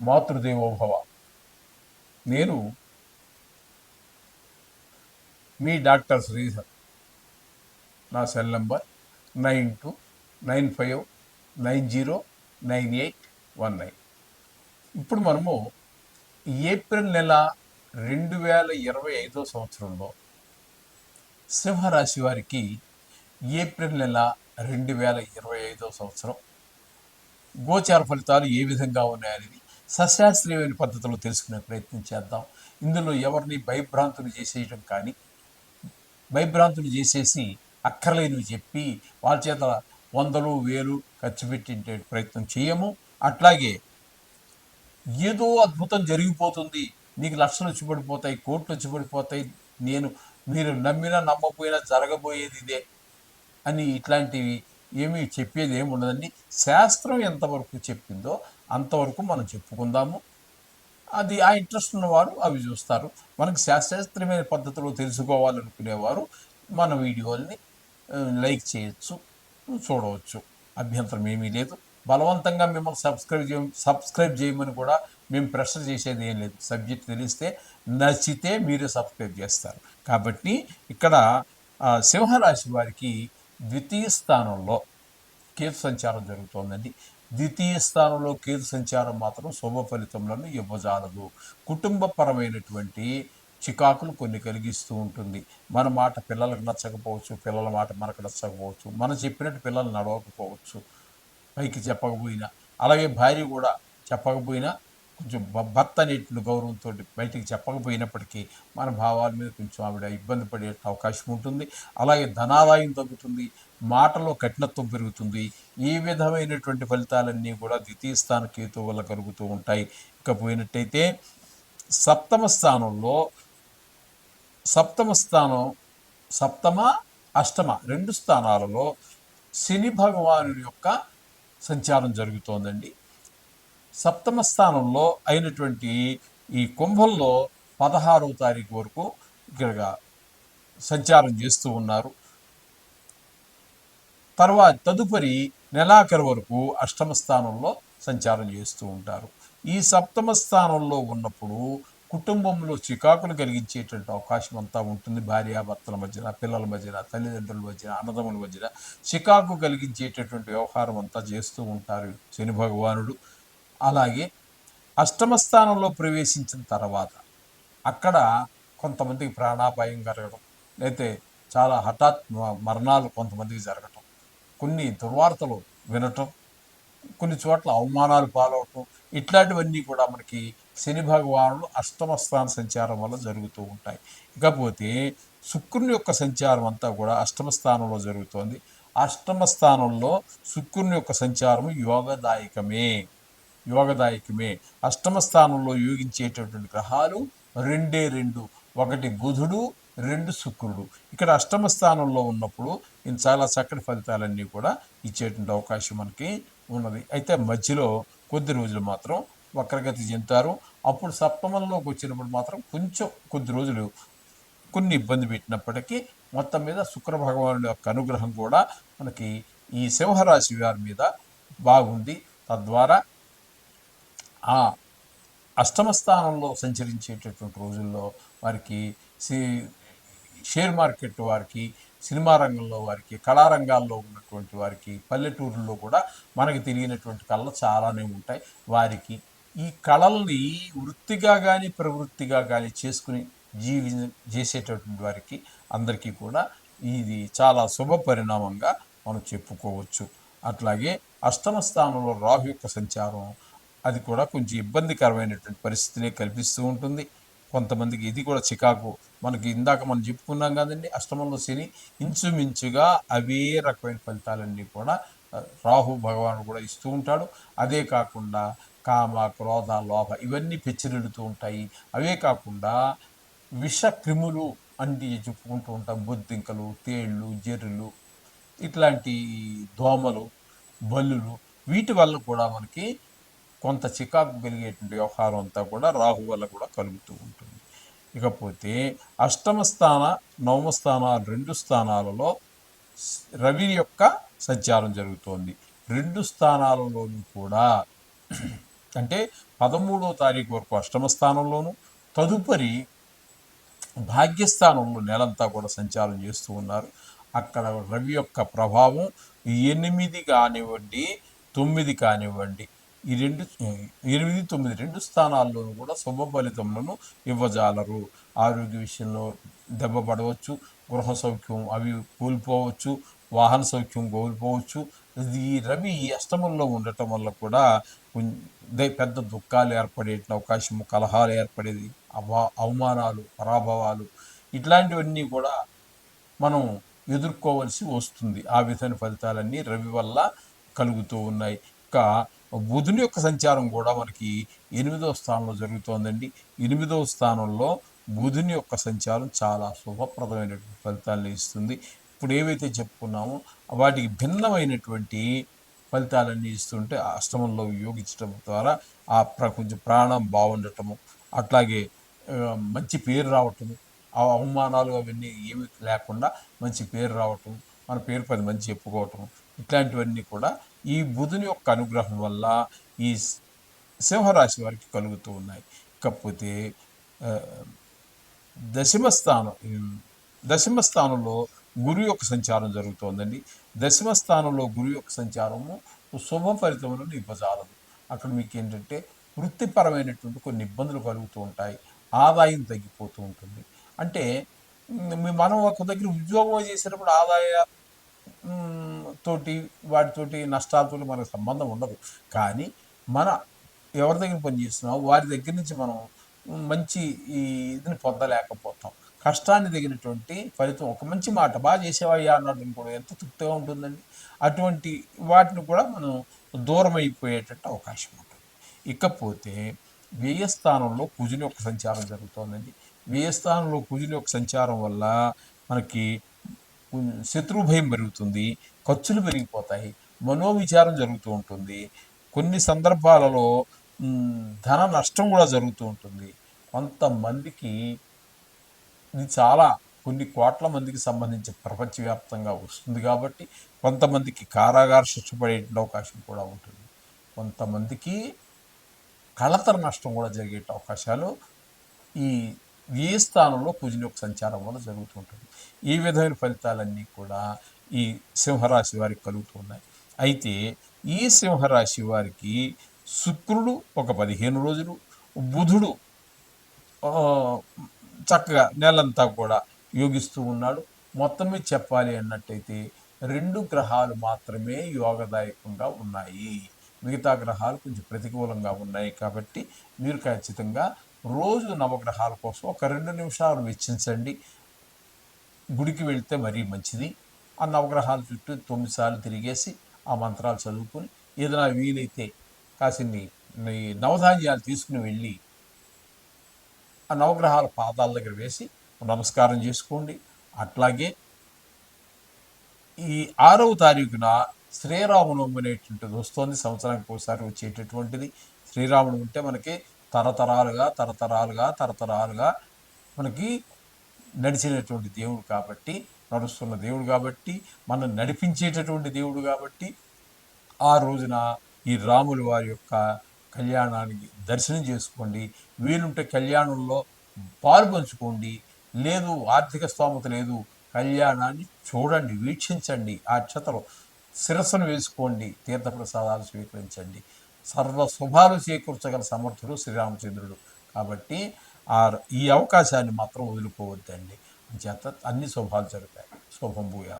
మాతృదేవోభవ. నేను మీ డాక్టర్ శ్రీధర్ నా cell number nine two nine five nine zero nine eight one nine. ఇప్పుడు మనము April నెల రెండు వేల ఇరవై ఐదో సంవత్సరంలో సింహరాశి వారికి ఏప్రిల్ నెల రెండు వేల ఇరవై ఐదో సంవత్సరం గోచార ఫలితాలు ఏ విధంగా ఉన్నాయనేది సశాస్త్రీయమైన పద్ధతిలో తెలుసుకునే ప్రయత్నం చేద్దాం. ఇందులో ఎవరిని భయభ్రాంతులు చేసేయడం కానీ భయభ్రాంతులు చేసేసి అక్కర్లేనివి చెప్పి వాళ్ళ చేత వందలు వేలు ఖర్చు పెట్టే ప్రయత్నం చేయము. అట్లాగే ఏదో అద్భుతం జరిగిపోతుంది. నీకు లక్షలు వచ్చి పడిపోతాయి కోట్లు వచ్చి పడిపోతాయి నేను మీరు నమ్మినా నమ్మకపోయినా జరగబోయేది ఇదే అని ఇట్లాంటివి ఏమీ చెప్పేది ఏమి ఉండదండి. శాస్త్రం ఎంతవరకు చెప్పిందో అంతవరకు మనం చెప్పుకుందాము. అది ఆ ఇంట్రెస్ట్ ఉన్నవారు అవి చూస్తారు. మనకు శాస్త్రీయమైన పద్ధతిలో తెలుసుకోవాలనుకునేవారు మన వీడియోల్ని లైక్ చేయొచ్చు చూడవచ్చు. అభ్యంతరం ఏమీ లేదు. బలవంతంగా మిమ్మల్ని సబ్స్క్రైబ్ చేయ సబ్స్క్రైబ్ చేయమని కూడా మేము ప్రెషర్ చేసేది ఏం లేదు. సబ్జెక్ట్ తెలిస్తే నచ్చితే మీరే సబ్స్క్రైబ్ చేస్తారు. కాబట్టి ఇక్కడ సింహరాశి వారికి ద్వితీయ స్థానంలో కేతు సంచారం జరుగుతోందండి. ద్వితీయ స్థానంలో కేతు సంచారం మాత్రం శుభ ఫలితములను ఇవ్వజాలదు. కుటుంబపరమైనటువంటి చికాకులు కొన్ని కలిగిస్తూ ఉంటుంది. మన మాట పిల్లలకు నచ్చకపోవచ్చు పిల్లల మాట మనకు నచ్చకపోవచ్చు మనం చెప్పినట్టు పిల్లలు నడవకపోవచ్చు పైకి చెప్పకపోయినా. అలాగే భార్య కూడా చెప్పకపోయినా కొంచెం భ- భర్త అనేటువంటి గౌరవంతో బయటికి చెప్పకపోయినప్పటికీ మన భావాల మీద కొంచెం ఆవిడ ఇబ్బంది పడే అవకాశం ఉంటుంది. అలాగే ధనాదాయం తగ్గుతుంది. మాటలో కఠినత్వం పెరుగుతుంది. ఈ విధమైనటువంటి ఫలితాలన్నీ కూడా ద్వితీయ స్థాన కేతు వల్ల కలుగుతూ ఉంటాయి. ఇకపోయినట్టయితే సప్తమ స్థానంలో సప్తమ స్థానం సప్తమ అష్టమ రెండు స్థానాలలో శని భగవాను యొక్క సంచారం జరుగుతోందండి. సప్తమ స్థానంలో అయినటువంటి ఈ కుంభంలో పదహారవ తారీఖు వరకు ఇక్కడ సంచారం చేస్తూ ఉన్నారు. తర్వాత తదుపరి నెలాఖరు వరకు అష్టమ స్థానంలో సంచారం చేస్తూ ఉంటారు. ఈ సప్తమ స్థానంలో ఉన్నప్పుడు కుటుంబంలో చికాకులు కలిగించేటువంటి అవకాశం అంతా ఉంటుంది. భార్యాభర్తల మధ్యన పిల్లల మధ్యన తల్లిదండ్రుల మధ్యన అన్నదమ్ముల మధ్యన చికాకు కలిగించేటటువంటి వ్యవహారం అంతా చేస్తూ ఉంటారు శని భగవానుడు. అలాగే అష్టమ స్థానంలో ప్రవేశించిన తర్వాత అక్కడ కొంతమందికి ప్రాణాపాయం జరగడం అయితే చాలా హఠాత్ మరణాలు కొంతమందికి జరగటం కొన్ని దుర్వార్తలు వినటం కొన్ని చోట్ల అవమానాలు పాలవటం ఇట్లాంటివన్నీ కూడా మనకి శని భగవానుడు అష్టమ స్థాన సంచారం వల్ల జరుగుతూ ఉంటాయి. ఇకపోతే శుక్రుని యొక్క సంచారం అంతా కూడా అష్టమ స్థానంలో జరుగుతోంది. అష్టమ స్థానంలో శుక్రుని యొక్క సంచారం యోగదాయకమే. యోగదాయకమే. అష్టమ స్థానంలో యోగించేటటువంటి గ్రహాలు రెండే రెండు. ఒకటి బుధుడు రెండు శుక్రుడు. ఇక్కడ అష్టమ స్థానంలో ఉన్నప్పుడు ఇది చాలా చక్కటి ఫలితాలన్నీ కూడా ఇచ్చేటువంటి అవకాశం మనకి ఉన్నది. అయితే మధ్యలో కొద్ది రోజులు మాత్రం వక్రగతి చెందుతారు. అప్పుడు సప్తమంలోకి వచ్చినప్పుడు మాత్రం కొంచెం కొద్ది రోజులు కొన్ని ఇబ్బంది పెట్టినప్పటికీ మొత్తం మీద శుక్ర భగవానుడి యొక్క అనుగ్రహం కూడా మనకి ఈ సింహరాశి వారి మీద బాగుంది. తద్వారా ఆ అష్టమ స్థానంలో సంచరించేటటువంటి రోజుల్లో వారికి షేర్ మార్కెట్ వారికి సినిమా రంగంలో వారికి కళారంగాల్లో ఉన్నటువంటి వారికి పల్లెటూరుల్లో కూడా మనకి తెలియనటువంటి కళలు చాలానే ఉంటాయి. వారికి ఈ కళల్ని వృత్తిగా కానీ ప్రవృత్తిగా కానీ చేసుకుని జీవి చేసేటటువంటి వారికి అందరికీ కూడా ఇది చాలా శుభ పరిణామంగా మనం చెప్పుకోవచ్చు. అట్లాగే అష్టమ స్థానంలో రాహు యొక్క సంచారం అది కూడా కొంచెం ఇబ్బందికరమైనటువంటి పరిస్థితినే కల్పిస్తూ ఉంటుంది. కొంతమందికి ఇది కూడా చికాకు. మనకి ఇందాక మనం చెప్పుకున్నాం కదండి అష్టమంలో శని ఇంచుమించుగా అవే రకమైన ఫలితాలన్నీ కూడా రాహు భగవానుడు కూడా ఇస్తూ ఉంటాడు. అదే కాకుండా కామ క్రోధ లోభ ఇవన్నీ పెచ్చిరెడుతూ ఉంటాయి. అవే కాకుండా విష క్రిములు అంటే చెప్పుకుంటూ ఉంటాం. బొద్దింకలు తేళ్ళు జర్రులు ఇట్లాంటి దోమలు బల్లులు వీటి వల్ల కూడా మనకి కొంత చికాకు కలిగేటువంటి వ్యవహారం అంతా కూడా రాహు వల్ల కూడా కలుగుతూ ఉంటుంది. ఇకపోతే అష్టమ స్థాన నవమ స్థానాలు రెండు స్థానాలలో రవి యొక్క సంచారం జరుగుతోంది. రెండు స్థానాలలోనూ కూడా అంటే పదమూడో తారీఖు వరకు అష్టమ స్థానంలోను తదుపరి భాగ్యస్థానంలో నెలంతా కూడా సంచారం చేస్తూ ఉన్నారు. అక్కడ రవి యొక్క ప్రభావం ఎనిమిది కానివ్వండి తొమ్మిది కానివ్వండి ఈ రెండు ఎనిమిది తొమ్మిది రెండు స్థానాల్లోనూ కూడా శుభ ఫలితములను ఇవ్వజాలరు. ఆరోగ్య విషయంలో దెబ్బ పడవచ్చు గృహ సౌఖ్యం అవి కోల్పోవచ్చు వాహన సౌఖ్యం కోల్పోవచ్చు. ఈ రవి ఈ అష్టమంలో ఉండటం వల్ల కూడా పెద్ద దుఃఖాలు ఏర్పడే అవకాశం కలహాలు ఏర్పడేది అవా అవమానాలు పరాభవాలు ఇట్లాంటివన్నీ కూడా మనం ఎదుర్కోవలసి వస్తుంది. ఆ విధమైన ఫలితాలన్నీ రవి వల్ల కలుగుతూ ఉన్నాయి. ఇంకా బుధుని యొక్క సంచారం కూడా మనకి ఎనిమిదవ స్థానంలో జరుగుతోందండి. ఎనిమిదవ స్థానంలో బుధుని యొక్క సంచారం చాలా శుభప్రదమైనటువంటి ఫలితాలను ఇస్తుంది. ఇప్పుడు ఏవైతే చెప్పుకున్నామో వాటికి భిన్నమైనటువంటి ఫలితాలన్నీ ఇస్తుంటే ఆ అష్టమంలో యోగించడం ద్వారా ఆ ప్ర కొంచెం ప్రాణం బాగుండటము అట్లాగే మంచి పేరు రావటము ఆ అవమానాలు అవన్నీ ఏమి లేకుండా మంచి పేరు రావటం మన పేరు పది మంచి చెప్పుకోవటం ఇట్లాంటివన్నీ కూడా ఈ బుధుని యొక్క అనుగ్రహం వల్ల ఈ సింహరాశి వారికి కలుగుతూ ఉన్నాయి. కాకపోతే దశమస్థానం దశమ స్థానం దశమ స్థానంలో గురు యొక్క సంచారం జరుగుతోందండి. దశమ స్థానంలో గురు యొక్క సంచారము శుభ ఫలితములను ఇవ్వజాలదు అక్కడ మీకు ఏంటంటే వృత్తిపరమైనటువంటి కొన్ని ఇబ్బందులు కలుగుతూ ఉంటాయి. ఆదాయం తగ్గిపోతూ ఉంటుంది. అంటే మనం ఒక దగ్గర ఉద్యోగం చేసినప్పుడు ఆదాయ తోటి వాటితోటి నష్టాలతో మనకు సంబంధం ఉండదు. కానీ మన ఎవరి దగ్గర పనిచేస్తున్నామో వారి దగ్గర నుంచి మనం మంచి ఈ ఇదిని పొందలేకపోతాం. కష్టాన్ని తగినటువంటి ఫలితం ఒక మంచి మాట బాగా చేసేవయ్యా అన్నట్టు కూడా ఎంత తృప్తిగా ఉంటుందండి. అటువంటి వాటిని కూడా మనం దూరం అయిపోయేటట్టు అవకాశం ఉంటుంది. ఇకపోతే వ్యయస్థానంలో కుజుని యొక్క సంచారం జరుగుతోందండి. వ్యయస్థానంలో కుజుని యొక్క సంచారం వల్ల మనకి శత్రు భయం పెరుగుతుంది ఖర్చులు పెరిగిపోతాయి మనోవిచారం జరుగుతూ ఉంటుంది. కొన్ని సందర్భాలలో ధన నష్టం కూడా జరుగుతూ ఉంటుంది. కొంతమందికి ఇది చాలా కొన్ని కోట్ల మందికి సంబంధించి ప్రపంచవ్యాప్తంగా వస్తుంది కాబట్టి కొంతమందికి కారాగార శిక్ష పడే అవకాశం కూడా ఉంటుంది. కొంతమందికి కళతర నష్టం కూడా జరిగే అవకాశాలు ఈ ఏ స్థానంలో కుజుని యొక్క సంచారం వల్ల జరుగుతూ ఉంటుంది. ఈ విధమైన ఫలితాలన్నీ కూడా ఈ సింహరాశి వారికి కలుగుతూ ఉన్నాయి. అయితే ఈ సింహరాశి వారికి శుక్రుడు ఒక పదిహేను రోజులు బుధుడు చక్కగా నెలంతా కూడా యోగిస్తూ ఉన్నాడు. మొత్తం మీద చెప్పాలి అన్నట్టయితే రెండు గ్రహాలు మాత్రమే యోగదాయకంగా ఉన్నాయి. మిగతా గ్రహాలు కొంచెం ప్రతికూలంగా ఉన్నాయి కాబట్టి మీరు ఖచ్చితంగా రోజు నవగ్రహాల కోసం ఒక రెండు నిమిషాలు వెచ్చించండి. గుడికి వెళ్తే మరీ మంచిది. ఆ నవగ్రహాల చుట్టూ తొమ్మిది సార్లు తిరిగేసి ఆ మంత్రాలు చదువుకొని ఏదైనా వీలైతే కాసిన్ని నవధాన్యాలు తీసుకుని వెళ్ళి ఆ నవగ్రహాల పాదాల దగ్గర వేసి నమస్కారం చేసుకోండి. అట్లాగే ఈ ఆరవ తారీఖున శ్రీరామనవమి అనేటువంటిది వస్తుంది. సంవత్సరానికి ఒకసారి వచ్చేటటువంటిది. శ్రీరాముడు ఉంటే మనకి తరతరాలుగా తరతరాలుగా తరతరాలుగా మనకి నడిచినటువంటి దేవుడు కాబట్టి నడుస్తున్న దేవుడు కాబట్టి మనం నడిపించేటటువంటి దేవుడు కాబట్టి ఆ రోజున ఈ రాముల వారి యొక్క కళ్యాణానికి దర్శనం చేసుకోండి. వీలుంటే కళ్యాణంలో పాల్పంచుకోండి లేదు ఆర్థిక స్తోమత లేదు కళ్యాణాన్ని చూడండి వీక్షించండి. ఆ క్షతలు శిరస్సును వేసుకోండి తీర్థప్రసాదాలు స్వీకరించండి. సర్వ శుభాలు చేకూర్చగల సమర్థుడు శ్రీరామచంద్రుడు. కాబట్టి ఆ ఈ అవకాశాన్ని మాత్రం వదులుకోవద్దండి. చేత అన్ని శుభాలు జరుగుతాయి. శుభం భూయా